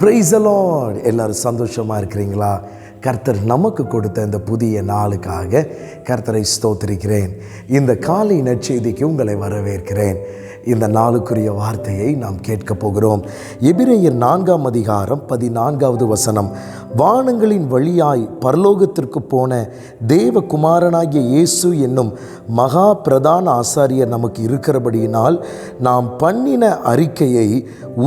Price Lord எல்லாரும் சந்தோஷமாக இருக்கிறீங்களா? கர்த்தர் நமக்கு கொடுத்த இந்த புதிய நாளுக்காக கர்த்தரை ஸ்தோத்திருக்கிறேன். இந்த காலை நற்செய்திக்கு உங்களை வரவேற்கிறேன். இந்த நாளுக்குரிய வார்த்தையை நாம் கேட்கப் போகிறோம். எபிரேயர் நான்காம் அதிகாரம் பதினான்காவது வசனம். வானங்களின் வழியாய் பரலோகத்திற்கு போன தேவகுமாரனாகிய இயேசு என்னும் மகா பிரதான ஆசாரியர் நமக்கு இருக்கிறபடியினால் நாம் பண்ணின அறிக்கையை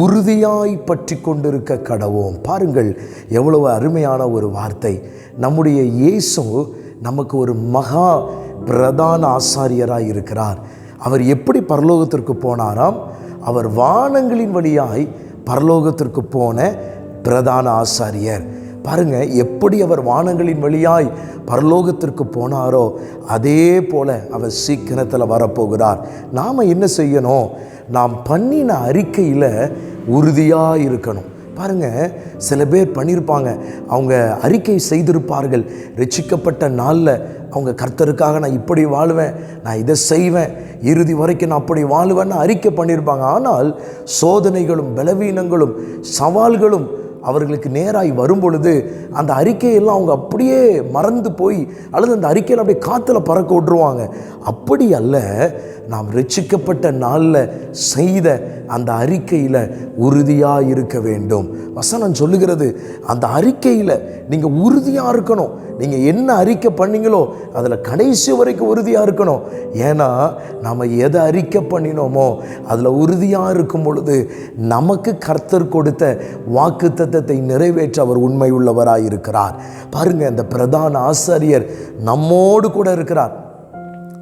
உறுதியாய் பற்றி கொண்டிருக்க கடவோம். பாருங்கள் எவ்வளவு அருமையான ஒரு வார்த்தை. நம்முடைய இயேசு நமக்கு ஒரு மகா பிரதான ஆசாரியராக இருக்கிறார். அவர் எப்படி பரலோகத்திற்கு போனாராம்? அவர் வானங்களின் வழியாய் பரலோகத்திற்கு போன பிரதான ஆசாரியர். பாருங்க எப்படி அவர் வானங்களின் வழியாய் பரலோகத்திற்கு போனாரோ அதே போல அவர் சீக்கிரத்தில் வரப்போகிறார். நாம் என்ன செய்யணும்? நாம் பண்ணின அறிக்கையில் உறுதியாக இருக்கணும். பாருங்கள் சில பேர் பண்ணியிருப்பாங்க அவங்க அறிக்கை செய்திருப்பார்கள். ரட்சிக்கப்பட்ட நாளில் அவங்க கர்த்தருக்காக நான் இப்படி வாழுவேன் நான் இதை செய்வேன் இறுதி வரைக்கும் நான் அப்படி வாழுவேன்னு அறிக்கை பண்ணியிருப்பாங்க ஆனால் சோதனைகளும் பலவீனங்களும் சவால்களும் அவர்களுக்கு நேராய் வரும் பொழுது அந்த அறிக்கையெல்லாம் அவங்க அப்படியே மறந்து போய் அல்லது அந்த அறிக்கையில் அப்படியே காற்றுல பறக்க விட்ருவாங்க அப்படி அல்ல நாம் ரட்சிக்கப்பட்ட நாளில் செய்த அந்த அறிக்கையில் உறுதியாக இருக்க வேண்டும். வசனம் சொல்லுகிறது அந்த அறிக்கையில் நீங்கள் உறுதியாக இருக்கணும். நீங்கள் என்ன அறிக்கை பண்ணீங்களோ அதில் கடைசி வரைக்கும் உறுதியாக இருக்கணும். ஏன்னா நம்ம எதை அறிக்கை பண்ணினோமோ அதில் உறுதியாக இருக்கும் பொழுது நமக்கு கர்த்தர் கொடுத்த வாக்குத்தத்தை தத்தத்தை நிறைவேற்ற அவர் உண்மை உள்ளவராக இருக்கிறார் அந்த பிரதான ஆசாரியர் நம்மோடு கூட இருக்கிறார்.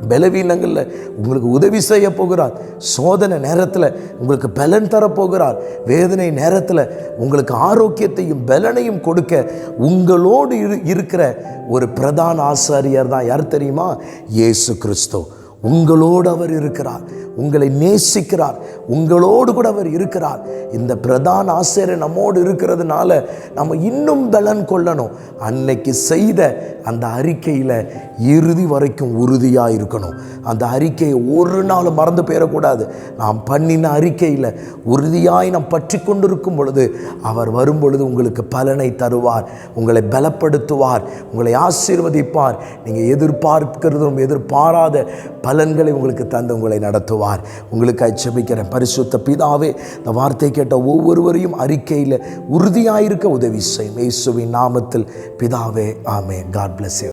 பலவீனங்களில் உங்களுக்கு உதவி செய்ய போகிறார். சோதனை நேரத்தில் உங்களுக்கு பலன் தரப்போகிறார் வேதனை நேரத்தில் உங்களுக்கு ஆரோக்கியத்தையும் பலனையும் கொடுக்க உங்களோடு இரு இருக்கிற ஒரு பிரதான ஆசாரியர் தான் யார் தெரியுமா? இயேசு கிறிஸ்தோ. உங்களோடு அவர் இருக்கிறார். உங்களை நேசிக்கிறார். உங்களோடு கூட அவர் இருக்கிறார். இந்த பிரதான ஆசிரியர் நம்மோடு இருக்கிறதுனால நம்ம இன்னும் பலன் கொள்ளணும். அன்னைக்கு செய்த அந்த அறிக்கையில் இறுதி வரைக்கும் உறுதியாக இருக்கணும். அந்த அறிக்கையை ஒரு நாள் மறந்து போயிடக்கூடாது. நாம் பண்ணின அறிக்கையில் உறுதியாய் நாம் பற்றி கொண்டிருக்கும் பொழுது அவர் வரும் பொழுது உங்களுக்கு பலனை தருவார். உங்களை பலப்படுத்துவார். உங்களை ஆசீர்வதிப்பார். நீங்கள் எதிர்பார்க்கிறதும் எதிர்பாராத பலன்களை உங்களுக்கு தந்து உங்களை நடத்துவார். உங்களுக்கு செபிக்கிறேன் பரிசுத்த பிதாவே இந்த வார்த்தை கேட்ட ஒவ்வொருவரையும் அறிக்கையில் உறுதியாயிருக்க உதவி செய்யும். இயேசுவின் நாமத்தில் பிதாவே ஆமே காட் பிளஸ்